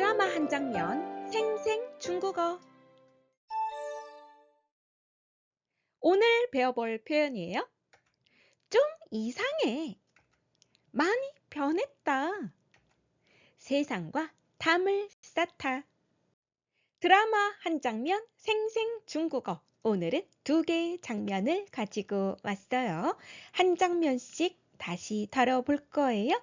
드라마 한 장면 생생 중국어 오늘 배워볼 표현이에요. 좀 이상해. 많이 변했다. 세상과 담을 쌓다. 드라마 한 장면 생생 중국어. 오늘은 두 개의 장면을 가지고 왔어요. 한 장면씩 다시 다뤄볼 거예요.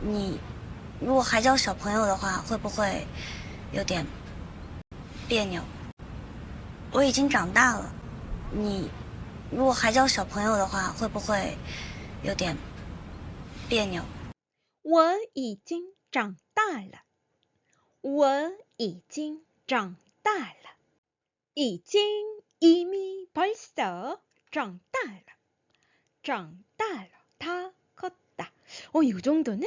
你如果还叫小朋友的话，会不会有点别扭？我已经长大了，你如果还叫小朋友的话，会不会有点别扭？我已经长大了，我已经长大了，已经이미벌써장다라장다라 다 컸다. 어, 이 정도는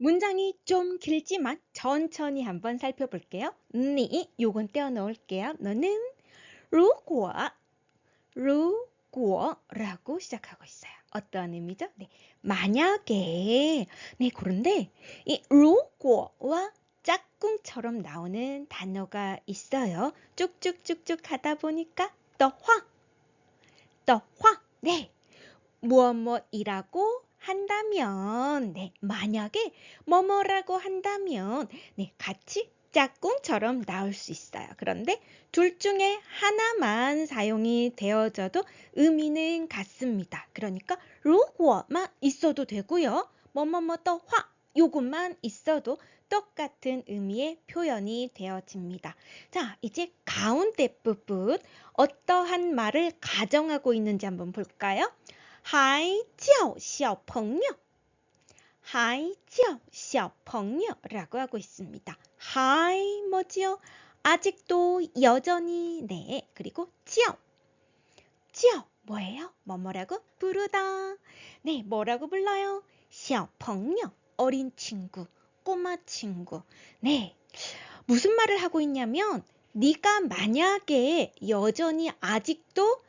문장이 좀 길지만 천천히 한번 살펴볼게요. 니 요건 떼어 넣을게요. 너는 如果如果라고 시작하고 있어요. 어떠한 의미죠? 네. 만약에 네 그런데 이 如果와 짝꿍처럼 나오는 단어가 있어요. 쭉쭉쭉쭉 하다 보니까 더화 더화 네 무엇 무엇이라고 한다면 네 만약에 뭐뭐라고 한다면 네 같이 짝꿍처럼 나올 수 있어요. 그런데 둘 중에 하나만 사용이 되어져도 의미는 같습니다. 그러니까 如果만 있어도 되고요. 뭐뭐뭐 더화 요것만 있어도 똑같은 의미의 표현이 되어집니다. 자, 이제 가운데 부분 어떠한 말을 가정하고 있는지 한번 볼까요? 还叫小朋友还叫小朋友라고 하고 있습니다. 하이 뭐지요? 아직도 여전히 네 그리고 叫叫 뭐예요? 뭐뭐라고 부르다. 네 뭐라고 불러요? 小朋友 어린 친구 꼬마 친구. 네. 무슨 말을 하고 있냐면 네가 만약에 여전히 아직도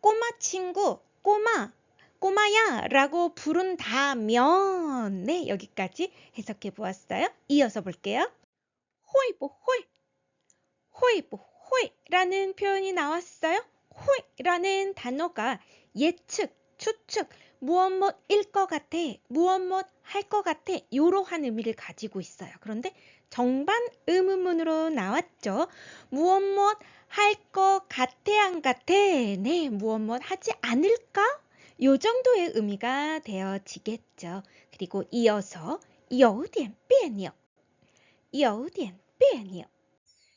꼬마 친구, 꼬마, 꼬마야 라고 부른다면 네, 여기까지 해석해 보았어요. 이어서 볼게요. 호이보 호이 호이보 호이라는 표현이 나왔어요. 호이라는 단어가 예측, 추측, 무엇 무엇일 것 같아, 무엇 무엇 할것 같아 이러한 의미를 가지고 있어요. 그런데 정반 의문문으로 나왔죠. 무엇 무엇 할것 같아 안 같아? 네, 무엇 무엇 하지 않을까? 요 정도의 의미가 되어지겠죠. 그리고 이어서 有点别扭,有点别扭.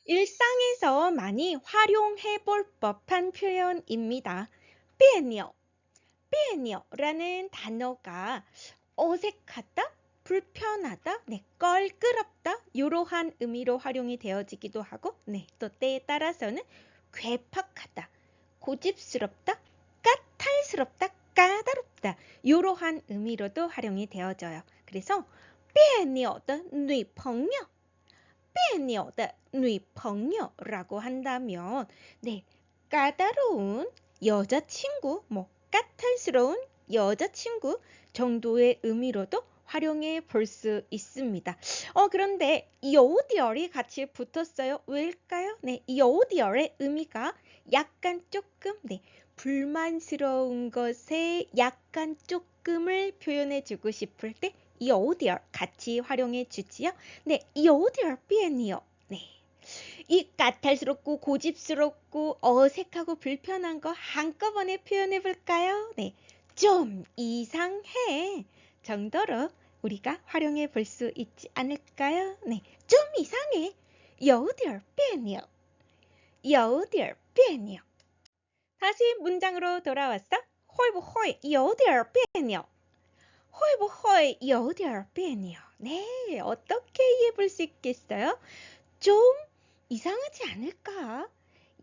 일상에서 많이 활용해 볼 법한 표현입니다. 别扭. 别扭라는 단어가 어색하다, 불편하다, 네, 껄끄럽다 이러한 의미로 활용이 되어지기도 하고 네, 또 때에 따라서는 괴팍하다, 고집스럽다, 까탈스럽다, 까다롭다 이러한 의미로도 활용이 되어져요. 그래서 别扭的女朋友别扭的女朋友라고 한다면 네, 까다로운 여자친구, 뭐 까탈스러운 여자친구 정도의 의미로도 활용해 볼 수 있습니다. 어, 그런데 여우디얼이 같이 붙었어요. 왜일까요? 네, 여우디얼의 의미가 약간 조금, 네, 불만스러운 것에 약간 조금을 표현해 주고 싶을 때이 여디얼 같이 활용해 주지요. 네, 여디얼 비엔이요. 네. 이 까탈스럽고 고집스럽고 어색하고 불편한 거 한꺼번에 표현해 볼까요? 네. 좀 이상해 정도로 우리가 활용해 볼 수 있지 않을까요? 네. 좀 이상해. 여디얼 비엔이요. 여디얼 비엔이요. 다시 문장으로 돌아왔어. 会不会有点别扭?会不会有点别扭? 네, 어떻게 이해해 볼 수 있겠어요? 좀 이상하지 않을까?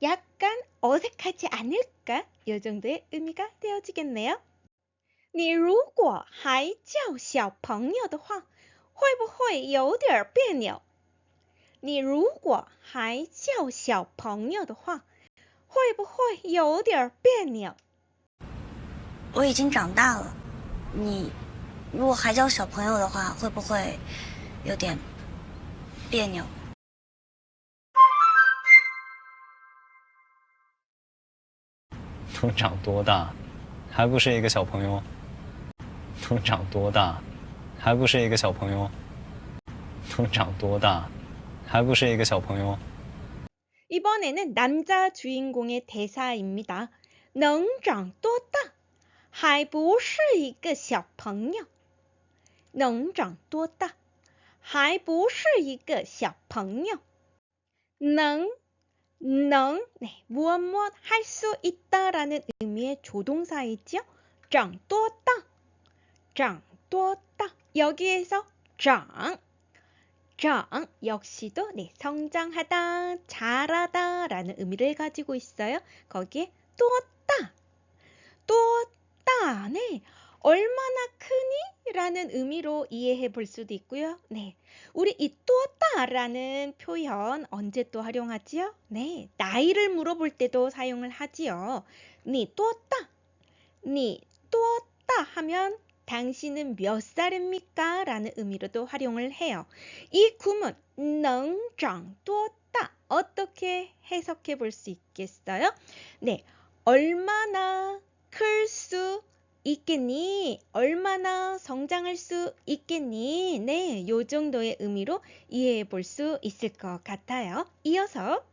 약간 어색하지 않을까? 이 정도의 의미가 되어지겠네요. 你如果还叫小朋友的话，会不会有点别扭？你如果还叫小朋友的话， 会不会有点别扭？我已经长大了，你如果还叫小朋友的话，会不会有点别扭？都长多大，还不是一个小朋友？都长多大，还不是一个小朋友？都长多大，还不是一个小朋友？ 이번에는 남자 주인공의 대사입니다. 能长多大还不是一个小朋友能长多大还不是一个小朋友能 능, 네, 무엇 무엇 할 수 있다라는 의미의 조동사이죠. 长多大长多大 여기에서 长 장 역시도 네, 성장하다, 잘하다 라는 의미를 가지고 있어요. 거기에 또다, 또다, 네, 얼마나 크니 라는 의미로 이해해 볼 수도 있고요. 네, 우리 이 또다라는 표현 언제 또 활용하지요? 네, 나이를 물어볼 때도 사용을 하지요. 니 또다, 니 또다 하면 당신은 몇 살입니까? 라는 의미로도 활용을 해요. 이 구문 능정또다 어떻게 해석해 볼 수 있겠어요? 네, 얼마나 클 수 있겠니? 얼마나 성장할 수 있겠니? 네, 요 정도의 의미로 이해해 볼 수 있을 것 같아요. 이어서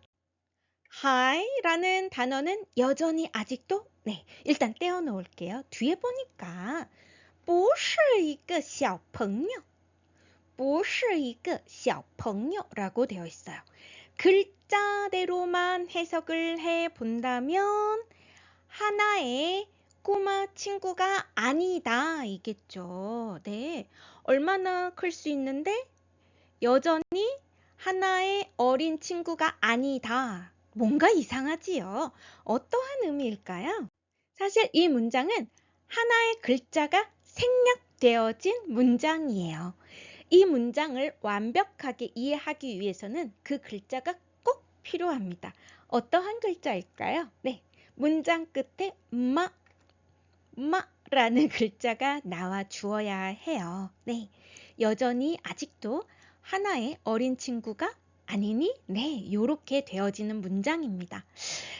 high라는 단어는 여전히 아직도 네, 일단 떼어 놓을게요. 뒤에 보니까 不是一个小朋友不是一个小朋友라고 되어 있어요. 글자대로만 해석을 해 본다면 하나의 꼬마 친구가 아니다 이겠죠. 네. 얼마나 클 수 있는데 여전히 하나의 어린 친구가 아니다. 뭔가 이상하지요. 어떠한 의미일까요? 사실 이 문장은 하나의 글자가 생략되어진 문장이에요. 이 문장을 완벽하게 이해하기 위해서는 그 글자가 꼭 필요합니다. 어떠한 글자일까요? 네. 문장 끝에 마, 마 라는 글자가 나와 주어야 해요. 네. 여전히 아직도 하나의 어린 친구가 아니니? 네, 요렇게 되어지는 문장입니다.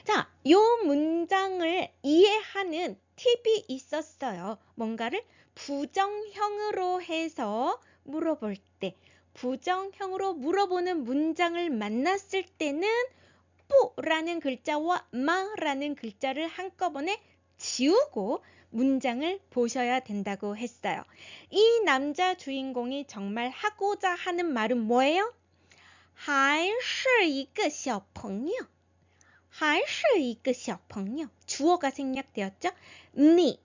자, 요 문장을 이해하는 팁이 있었어요. 뭔가를 부정형으로 해서 물어볼 때, 부정형으로 물어보는 문장을 만났을 때는 뿌라는 글자와 마라는 글자를 한꺼번에 지우고 문장을 보셔야 된다고 했어요. 이 남자 주인공이 정말 하고자 하는 말은 뭐예요? 还是一个小朋友还是一个小朋友 주어가 생략되었죠? 니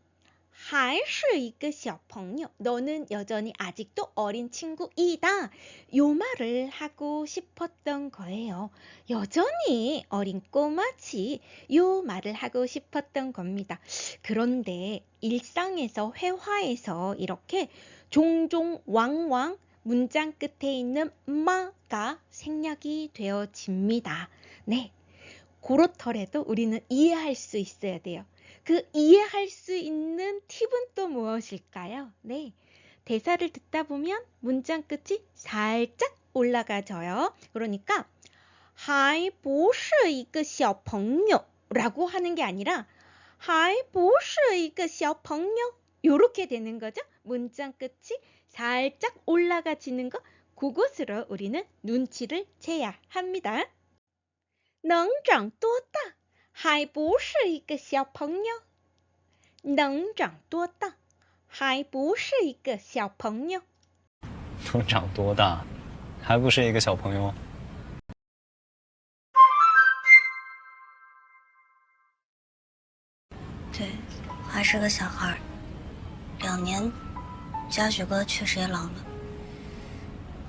还是一个小朋友 너는 여전히 아직도 어린 친구이다. 요 말을 하고 싶었던 거예요. 여전히 어린 꼬마지 요 말을 하고 싶었던 겁니다. 그런데 일상에서 회화에서 이렇게 종종 왕왕 문장 끝에 있는 마가 생략이 되어집니다. 네. 그렇더라도 우리는 이해할 수 있어야 돼요. 그 이해할 수 있는 팁은 또 무엇일까요? 네. 대사를 듣다 보면 문장 끝이 살짝 올라가져요. 그러니까 还不是一个小朋友 라고 하는 게 아니라 还不是一个小朋友 요렇게 되는 거죠. 문장 끝이 살짝 올라가지는 거 그곳으로 우리는 눈치를 채야 합니다. 能长多大， 还不是一个小朋友。能长多大，还不是一个小朋友。能长多大，还不是一个小朋友。对，还是个小孩儿。两年，嘉许哥确实也老了，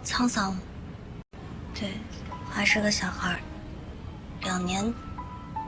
沧桑。对，还是个小孩儿。两年，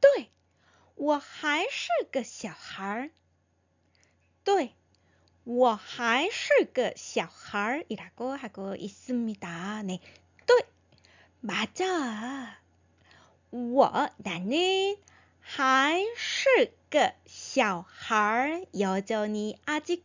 对,我还是个小孩.对,我还是个小孩. 이라고 하고 있습니다. 네. 对, 맞아. 我 나는 还是个小孩 여전히 아직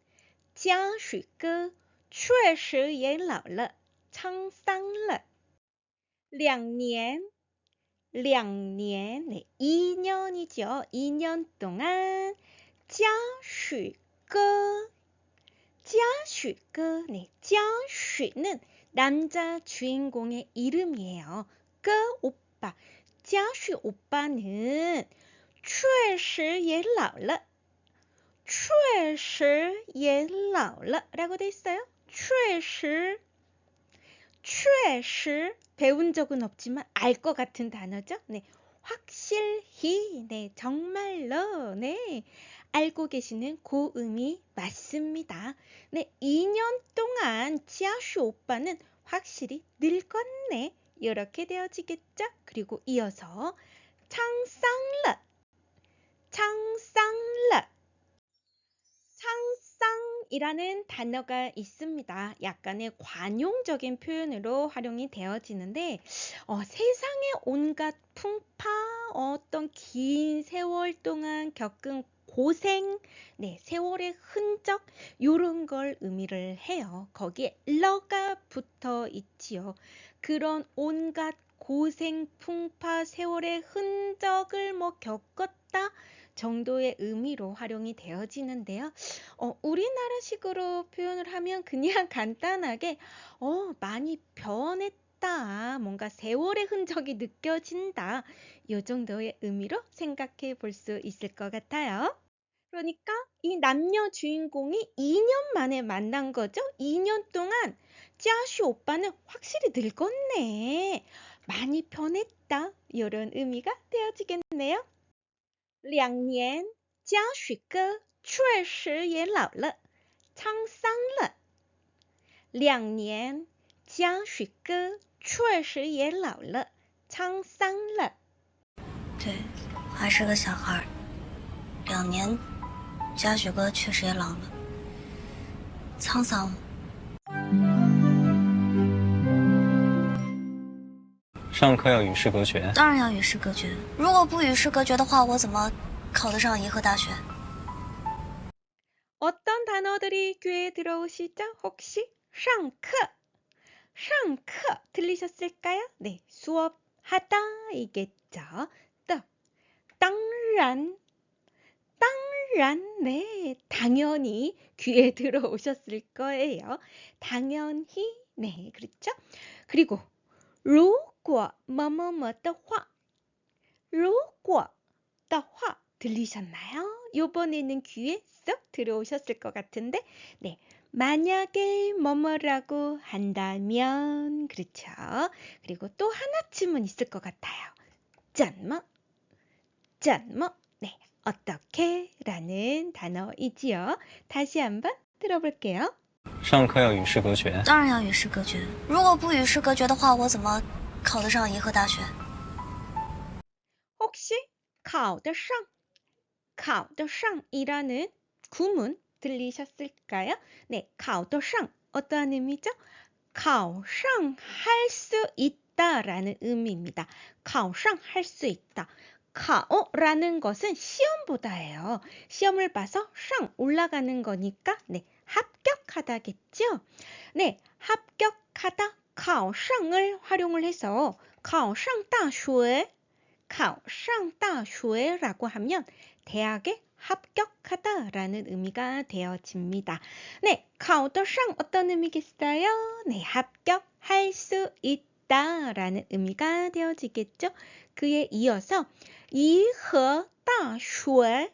嘉许哥确实也老了，沧桑了。两年，两年네2년이죠2년 동안嘉许哥嘉许哥네嘉许는 남자 주인공의 이름이에요. 그 오빠. 嘉许 오빠는 确实也老了. 确实也老了 라고 돼 있어요. 确实确实배운 적은 없지만 알 것 같은 단어죠. 네. 확실히 네 정말로 네 알고 계시는 고음이 맞습니다. 네 2년 동안 지아슈 오빠는 확실히 늙었네. 이렇게 되어지겠죠? 그리고 이어서 창상러 창상러 창상이라는 단어가 있습니다. 약간의 관용적인 표현으로 활용이 되어지는데 어, 세상의 온갖 풍파, 어떤 긴 세월 동안 겪은 고생, 네, 세월의 흔적, 요런 걸 의미를 해요. 거기에 러가 붙어 있지요. 그런 온갖 고생, 풍파, 세월의 흔적을 뭐 겪었다 정도의 의미로 활용이 되어지는데요. 어, 우리나라식으로 표현을 하면 그냥 간단하게 어, 많이 변했다. 뭔가 세월의 흔적이 느껴진다. 이 정도의 의미로 생각해 볼 수 있을 것 같아요. 그러니까 이 남녀 주인공이 2년 만에 만난 거죠. 2년 동안 짜슈 오빠는 확실히 늙었네. 많이 변했다. 이런 의미가 되어지겠네요. 两年，嘉许哥确实也老了，沧桑了。两年，嘉许哥确实也老了，沧桑了。对，还是个小孩。两年，嘉许哥确实也老了，沧桑。上课要与世隔绝。当然要与世隔绝。如果不与世隔绝的话，我怎么考得上银河大学？ 어떤 단어들이 귀에 들어오시죠? 혹시 上课, 上课 들리셨을까요? 네, 수업하다 이겠죠. 또, 当然, 当然, 네, 당연히 귀에 들어오셨을 거예요. 당연히, 네, 그렇죠? 그리고 如 果뭐뭐뭐的话,如果的话 들리셨나요? 요번에는 귀에 쏙 들어오셨을 것 같은데, 네. 만약에 뭐뭐라고 한다면, 그렇죠. 그리고 또 하나쯤은 있을 것 같아요. 짠, 뭐? 怎么 네, 어떻게라는 단어이지요. 다시 한번 들어볼게요. 上课要与世隔绝。当然要与世隔绝。如果不与世隔绝的话，我怎么 考得上银河大学？ 혹시 考得上, 考得上이라는 구문 들리셨을까요? 네, 考得上 어떠한 의미죠? 考上 할 수 있다라는 의미입니다. 考上 할 수 있다. 考라는 것은 시험보다예요. 시험을 봐서 상 올라가는 거니까 네, 합격하다겠죠? 네, 합격하다 가오상을 활용을 해서 가오상 다쇼에 가오상 다쇼에라고 하면 대학에 합격하다라는 의미가 되어집니다. 네, 가오더상 어떤 의미겠어요? 네, 합격할 수 있다라는 의미가 되어지겠죠. 그에 이어서 이허 다쇼에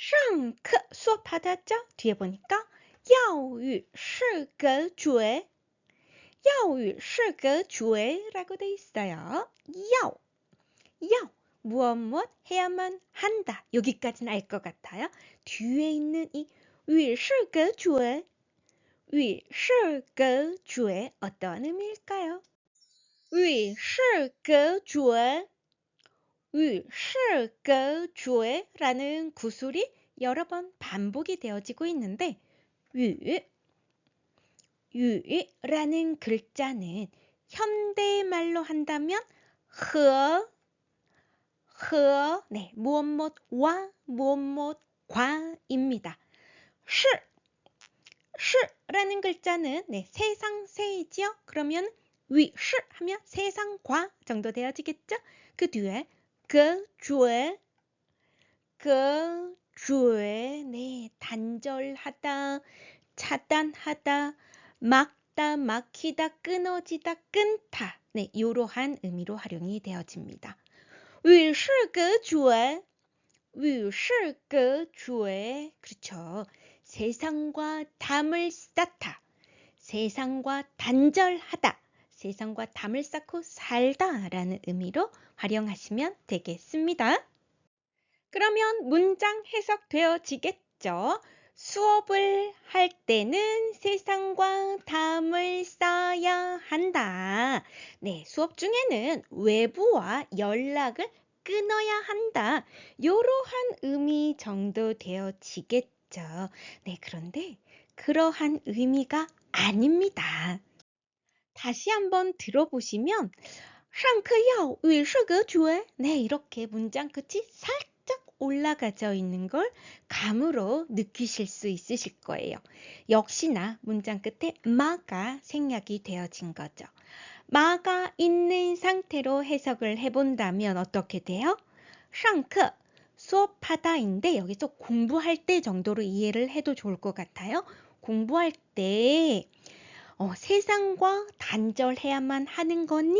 上课 수업하다죠? 뒤에 보니까 要与世隔绝要与世隔绝라고 돼 있어요. 要要무엇 무엇 해야만 한다. 여기까지는 알 것 같아요. 뒤에 있는 이与世隔绝与世隔绝 어떤 의미일까요? 与世隔 의, 시, 그, 주에라는 구슬이 여러 번 반복이 되어지고 있는데 유, 유라는 글자는 현대말로 한다면 허, 허, 네, 무엇못 와, 무엇못 과입니다. 시, 시라는 글자는 네, 세상 세이지요. 그러면 위시 하면 세상과 정도 되어지겠죠? 그 뒤에 그 주에 그 주에 네 단절하다 차단하다 막다 막히다 끊어지다 끊다 네 이러한 의미로 활용이 되어집니다. 위시그 주에 위시그 주에 그렇죠. 세상과 담을 쌓다 세상과 단절하다 세상과 담을 쌓고 살다라는 의미로 활용하시면 되겠습니다. 그러면 문장 해석되어지겠죠? 수업을 할 때는 세상과 담을 쌓아야 한다. 네, 수업 중에는 외부와 연락을 끊어야 한다. 이러한 의미 정도 되어지겠죠. 네, 그런데 그러한 의미가 아닙니다. 다시 한번 들어보시면 샹크야오 위셔그 주에 네 이렇게 문장 끝이 살짝 올라가져 있는 걸 감으로 느끼실 수 있으실 거예요. 역시나 문장 끝에 마가 생략이 되어진 거죠. 마가 있는 상태로 해석을 해본다면 어떻게 돼요? 샹크 수업하다인데 여기서 공부할 때 정도로 이해를 해도 좋을 것 같아요. 공부할 때 어, 세상과 단절해야만 하는 거니?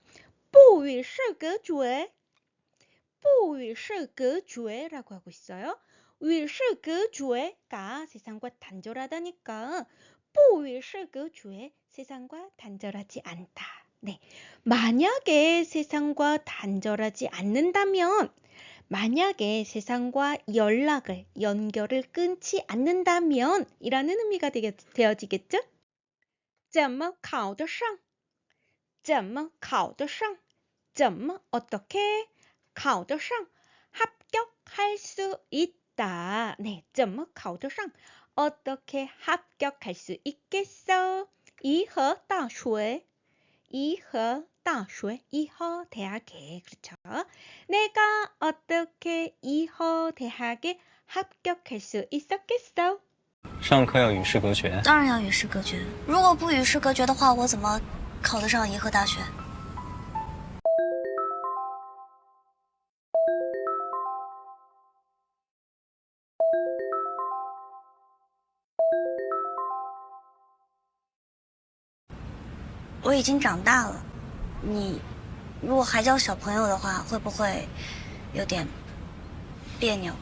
不与世隔绝.不与世隔绝라고 하고 있어요. 与世隔绝가 세상과 단절하다니까 不与世隔绝 세상과 단절하지 않다. 네. 만약에 세상과 단절하지 않는다면 만약에 세상과 연락을 연결을 끊지 않는다면 이라는 의미가 되게, 되어지겠죠? 怎么考得上? 怎么考得上?怎么 어떻게 考得上 합격할 수 있다. 네, 怎么考得上 어떻게 합격할 수 있겠어? 이허 다슈에 이허 다슈에 이허 대학에 그렇죠. 내가 어떻게 이허 대학에 합격할 수 있었겠어? 上课要与世隔绝。当然要与世隔绝。如果不与世隔绝的话，我怎么 考得上银河大学？我已经长大了，你如果还叫小朋友的话，会不会有点别扭？